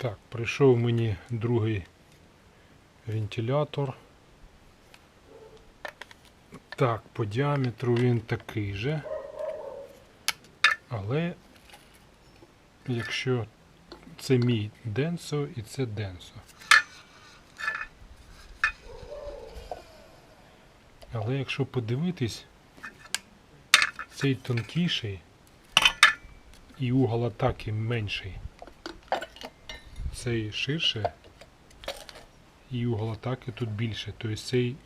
Так, прийшов мені другий вентилятор. Так, по діаметру він такий же. Але якщо це мій Денсо і це Денсо. Але якщо подивитись, цей тонкіший і угол атаки менший. Цей ширше і угол атаки тут більше. Тобто цей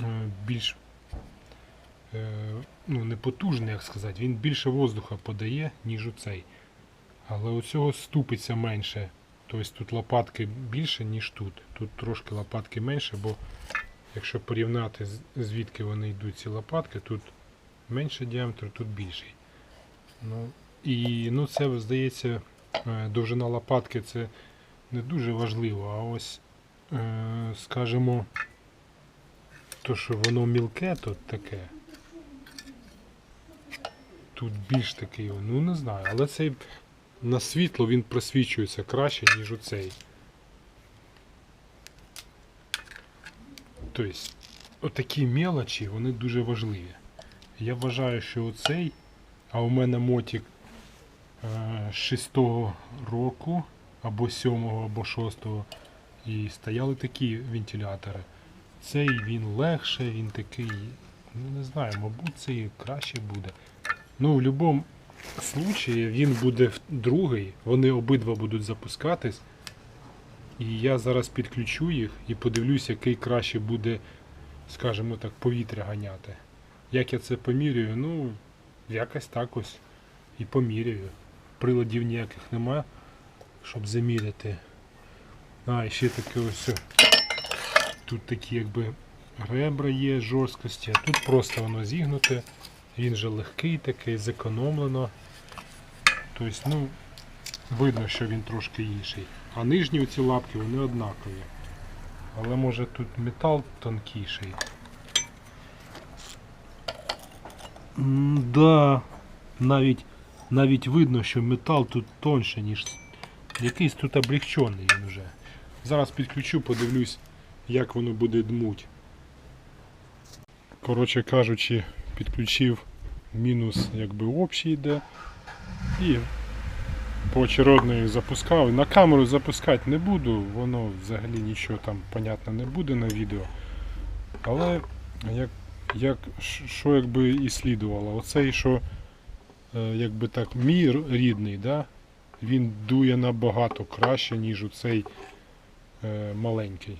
е, більш е, ну, не потужний, як сказати, він більше воздуха подає, ніж у цей. Але у цього ступиться менше. Тобто тут лопатки більше, ніж тут. Тут трошки лопатки менше, бо якщо порівняти звідки вони йдуть ці лопатки, тут менше діаметр, тут більший. Ну, і ну, це здається, довжина лопатки це не дуже важливо, а ось, е, скажімо, то, що воно мілке, то таке. Тут більш такий, ну не знаю, але цей на світло він просвічується краще, ніж у цей. Тобто, отакі мелочі, вони дуже важливі. Я вважаю, що оцей, а у мене мотик е, 6 року, або 7, або 6, і стояли такі вентилятори. Цей він легше, він такий, ну не знаю, мабуть, цей краще буде. Ну, в будь-якому случаї він буде другий, вони обидва будуть запускатись. І я зараз підключу їх і подивлюсь, який краще буде, скажімо так, повітря ганяти. Як я це поміряю? Ну, якось так ось і поміряю. Приладів ніяких нема, щоб заміряти. А, і ще таке ось. Тут такі якби ребра є жорсткості, а тут просто воно зігнуте. Він же легкий такий, зекономлено. Тобто, ну, видно, що він трошки інший. А нижні оці лапки вони однакові. Але може тут метал тонкіший. М, Да, навіть, навіть видно, що метал тут тонше, ніж якийсь тут облегчений він вже. Зараз підключу, подивлюсь, як воно буде дмуть. Коротше кажучи, підключив мінус якби общий йде. І поочередно їх запускав. На камеру запускати не буду, воно взагалі нічого там понятно не буде на відео. Але як, як, що якби і слідувало, оцей, що якби так, мій рідний, да, він дує набагато краще, ніж у цей е, маленький.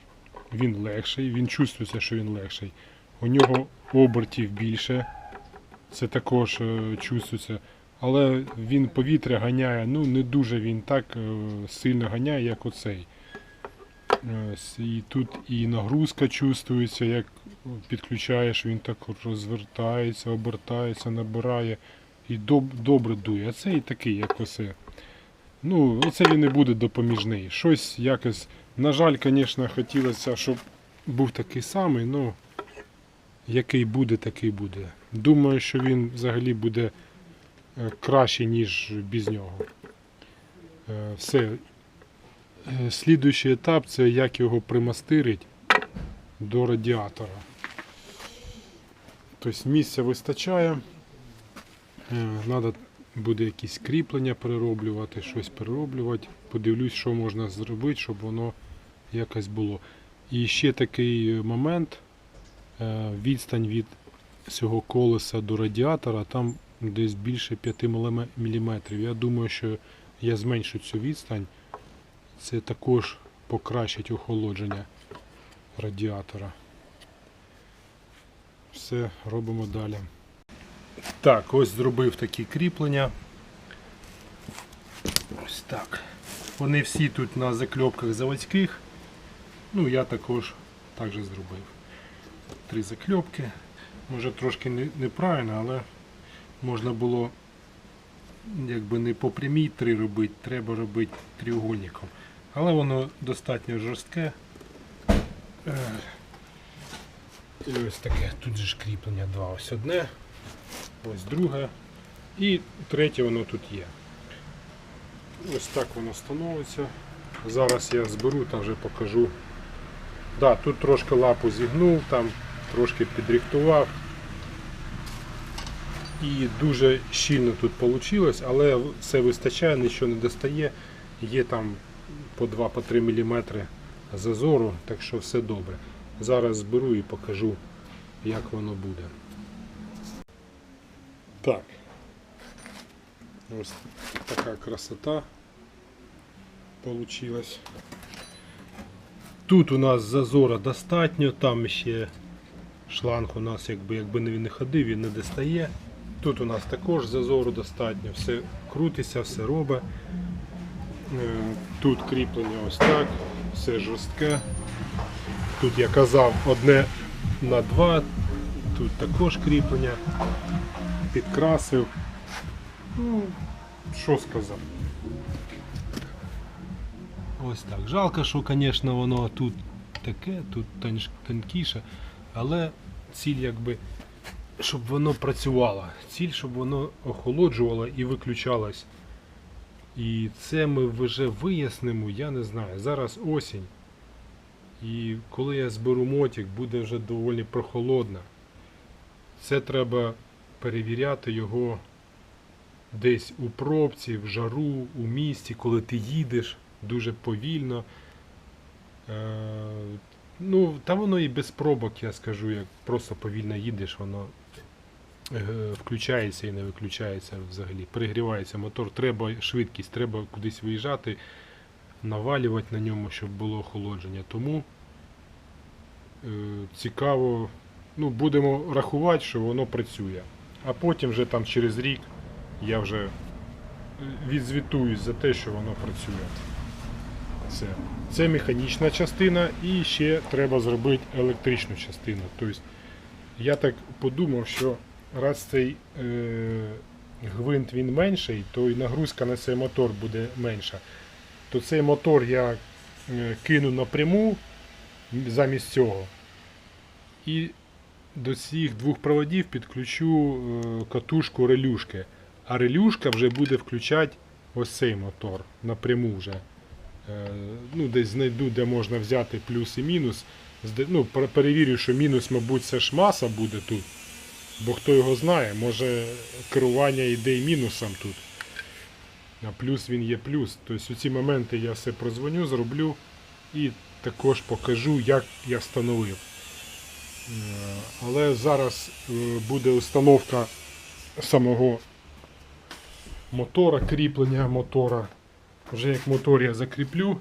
Він легший, він чувствується, що він легший. У нього обертів більше, це також е, чувствується. Але він повітря ганяє, ну не дуже він так е, сильно ганяє, як оцей. І тут і нагрузка чувствується, як підключаєш, він так розвертається, обертається, набирає і доб, добре дує. А цей такий, як оце. Ну, оце він не буде допоміжний. Щось якось. На жаль, звісно, хотілося, щоб був такий самий, ну який буде, такий буде. Думаю, що він взагалі буде е, краще, ніж без нього. Е, Все. Е, Слідуючий етап це як його примастирить до радіатора. Тобто місця вистачає. Треба буде якісь кріплення перероблювати, щось перероблювати. Подивлюсь, що можна зробити, щоб воно якось було. І ще такий момент. е, Відстань від цього колеса до радіатора там десь більше 5 мм. Я думаю, що я зменшу цю відстань. Це також покращить охолодження радіатора. Все, робимо далі. Так, ось зробив такі кріплення. Ось так. Вони всі тут на закльопках заводських. Ну, я також так же зробив. Три закльопки. Може трошки неправильно, але можна було якби не по прямій три робити, треба робити тріугольником. Але воно достатньо жорстке. Е, І ось таке. Тут же ж кріплення два. Ось одне, ось друге. І третє воно тут є. Ось так воно становиться. Зараз я зберу та вже покажу. Да, тут трошки лапу зігнув, там трошки підрихтував. І дуже щільно тут вийшло, але все вистачає, нічого не достає. Є там по 2-3 мм зазору, так що все добре. Зараз зберу і покажу, як воно буде. Так. Ось така красота получилась. Тут у нас зазора достатньо, там ще шланг у нас, якби, якби він не ходив, він не достає. Тут у нас також зазору достатньо, все крутиться, все робить. Е, Тут кріплення ось так, все жорстке. Тут я казав одне на два, тут також кріплення, підкрасив. Ну, що сказав. Ось так. Жалко, що, звісно, воно тут таке, тут тонкіше, але ціль якби, щоб воно працювало. Ціль, щоб воно охолоджувало і виключалось. І це ми вже вияснимо, я не знаю. Зараз осінь. І коли я зберу мотик, буде вже доволі прохолодно. Це треба перевіряти його десь у пробці, в жару, у місті, коли ти їдеш дуже повільно. Е, ну, та воно і без пробок, я скажу, як просто повільно їдеш, воно е, включається і не виключається взагалі. Перегрівається мотор, треба швидкість, треба кудись виїжджати, навалювати на ньому, щоб було охолодження. Тому е, цікаво, ну, будемо рахувати, що воно працює. А потім вже там через рік я вже е, відзвітуюсь за те, що воно працює. Це, це механічна частина і ще треба зробити електричну частину. Тобто я так подумав, що раз цей е, гвинт він менший, то і нагрузка на цей мотор буде менша. То цей мотор я е, кину напряму замість цього. І до цих двох проводів підключу е, катушку релюшки. А релюшка вже буде включати ось цей мотор напряму вже. Е, Ну, десь знайду, де можна взяти плюс і мінус. Ну, перевірю, що мінус, мабуть, це ж маса буде тут. Бо хто його знає, може керування йде і мінусом тут. А плюс він є плюс. Тобто у ці моменти я все прозвоню, зроблю і також покажу, як я встановив. Е, Але зараз е, буде установка самого мотора, кріплення мотора. Вже як мотор я закріплю,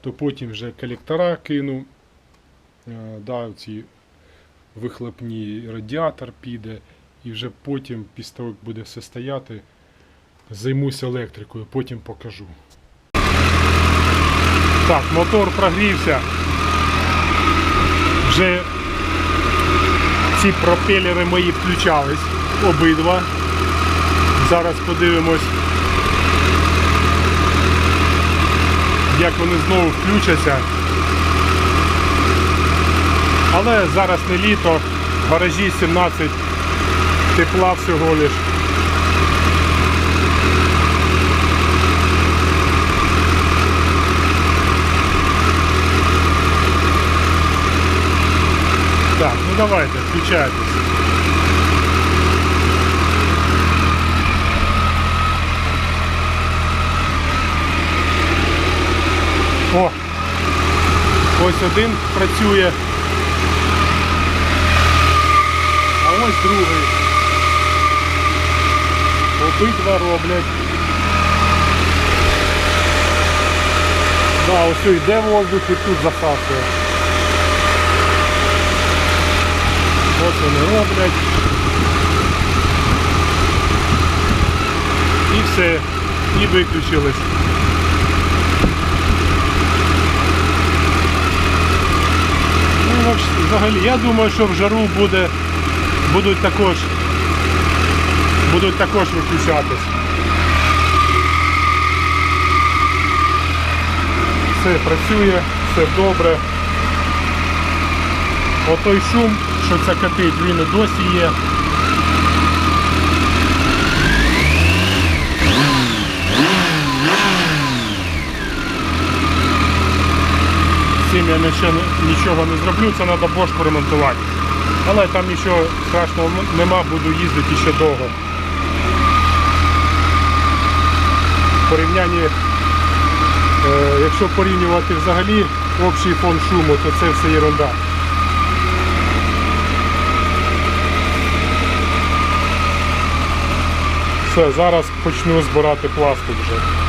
то потім вже колектора кину. Е, Да, ці вихлопні радіатор піде. І вже потім, після того, як буде все стояти, займуся електрикою, потім покажу. Так, мотор прогрівся. Вже ці пропелери мої включались обидва. Зараз подивимось, як вони знову включаться. Але зараз не літо, в гаражі 17 тепла всього лиш. Так, ну давайте, включайтесь. О! Ось один працює. А ось другий. Обидва роблять. Да, ось йде воздух і тут засасує. Ось вони роблять. І все. І виключились. Ну, взагалі, я думаю, що в жару буде, будуть також, будуть також виключатись. Все працює, все добре. Отой шум, що це кипить, він і досі є. цим я нічого, не зроблю, це треба бош поремонтувати. Але там нічого страшного нема, буду їздити ще довго. В порівнянні, е, якщо порівнювати взагалі общий фон шуму, то це все ерунда. Все, зараз почну збирати пластик вже.